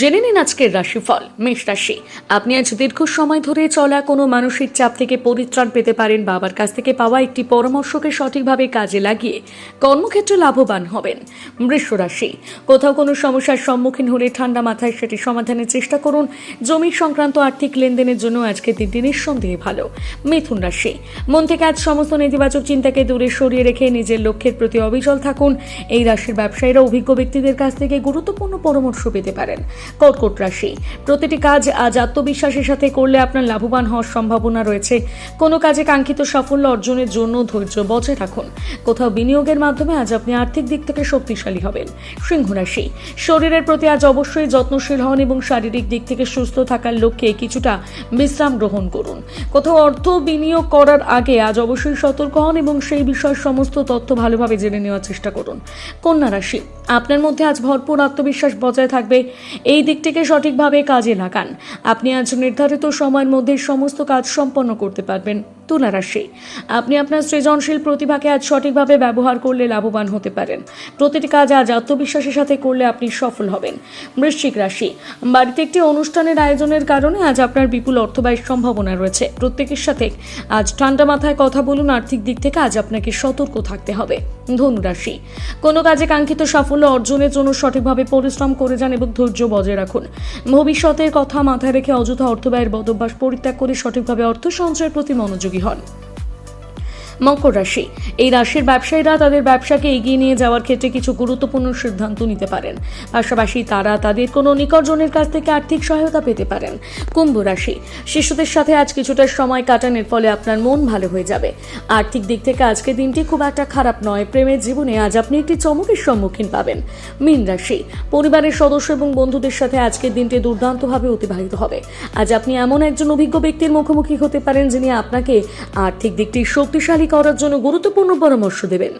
জেনে নিন আজকের রাশিফল, মেষ রাশি। আপনি আজ দীর্ঘ সময় ধরে চলা কোনো মানসিক চাপ থেকে পরিত্রাণ পেতে পারেন, বাবার কাছ থেকে পাওয়া একটি পরামর্শকে সঠিকভাবে কাজে লাগিয়ে কর্মক্ষেত্রে লাভবান হবেন। বৃষ রাশি, কোথাও কোনো সমস্যার সম্মুখীন হলে ঠান্ডা মাথায় সেটি সমাধানের চেষ্টা করুন। জমি সংক্রান্ত আর্থিক লেনদেনের জন্য আজকে দিনটি নিঃসন্দেহে ভালো। মিথুন রাশি, মন থেকে আজ সমস্ত নেতিবাচক চিন্তাকে দূরে সরিয়ে রেখে নিজের লক্ষ্যের প্রতি অবিচল থাকুন। এই রাশির ব্যবসায়ীরা অভিজ্ঞ ব্যক্তিদের কাছ থেকে গুরুত্বপূর্ণ পরামর্শ পেতে পারেন। কর্কট রাশি। প্রতিটি কাজ আজ আত্মবিশ্বাসের সাথে করলে আপনার লাভবান হওয়ার সম্ভাবনা রয়েছে। কোনো কাজে কাঙ্ক্ষিত সাফল্য অর্জনের জন্য ধৈর্য বজায় রাখুন। কোথাও বিনিয়োগের মাধ্যমে আজ আপনি আর্থিক দিক থেকে শক্তিশালী হবেন। সিংহ রাশি। শরীরের প্রতি আজ অবশ্যই যত্নশীল হন এবং শারীরিক দিক থেকে সুস্থ থাকার লক্ষ্যে কিছুটা বিশ্রাম গ্রহণ করুন। কোথাও অর্থ বিনিয়োগ করার আগে আজ অবশ্যই সতর্ক হন এবং সেই বিষয়ের সমস্ত তথ্য ভালোভাবে জেনে নেওয়ার চেষ্টা করুন। কন্যা রাশি। আপনার মধ্যে আজ ভরপুর আত্মবিশ্বাস বজায় থাকবে। এই দিকটিকে সঠিকভাবে কাজে লাগান। আপনি আজ নির্ধারিত সময়ের মধ্যে সমস্ত কাজ সম্পন্ন করতে পারবেন। তুলা রাশি আপনি আপনার সৃজনশীল প্রতিভাকে আজ সঠিকভাবে ব্যবহার করলে লাভবান হতে পারেন। প্রতিটি কাজ আজ আত্মবিশ্বাসের সাথে করলে আপনি সফল হবেন। বৃশ্চিক রাশি। বাড়িতে একটি অনুষ্ঠানের আয়োজনের কারণে আজ আপনার বিপুল অর্থ ব্যয়ের সম্ভাবনা রয়েছে। প্রত্যেকের সাথে আজ ঠান্ডা মাথায় কথা বলুন, আর্থিক দিক থেকে আজ আপনাকে সতর্ক থাকতে হবে। ধনু রাশি। কোনো কাজে কাঙ্ক্ষিত সাফল্য অর্জনের জন্য সঠিকভাবে পরিশ্রম করে যান এবং ধৈর্য বজায় রাখুন। ভবিষ্যতের কথা মাথায় রেখে অযথা অর্থ ব্যয়ের বদভ্যাস পরিত্যাগ করে সঠিকভাবে অর্থ সঞ্চয়ের প্রতি মনোযোগী হন মকর রাশি। এই রাশির ব্যবসায়ীরা তাদের ব্যবসাকে এগিয়ে নিয়ে যাওয়ার ক্ষেত্রে কিছু গুরুত্বপূর্ণ সিদ্ধান্ত নিতে পারেন। পাশাপাশি তারা তাদের কোনো নিকটজনের কাছ থেকে আর্থিক সহায়তা পেতে পারেন। কুম্ভ রাশি। শিশুদের সাথে আজ কিছুটা সময় কাটানোর ফলে আপনার মন ভালো হয়ে যাবে। আর্থিক দিক থেকে আজকের দিনটি খুব একটা খারাপ নয়। প্রেমের জীবনে আজ আপনি একটি চমকের সম্মুখীন পাবেন। মীন রাশি। পরিবারের সদস্য এবং বন্ধুদের সাথে আজকের দিনটি দুর্দান্তভাবে অতিবাহিত হবে। আজ আপনি এমন একজন অভিজ্ঞ ব্যক্তির মুখোমুখি হতে পারেন যিনি আপনাকে আর্থিক দিকটি শক্তিশালী করার জন্য গুরুত্বপূর্ণ পরামর্শ দেবেন।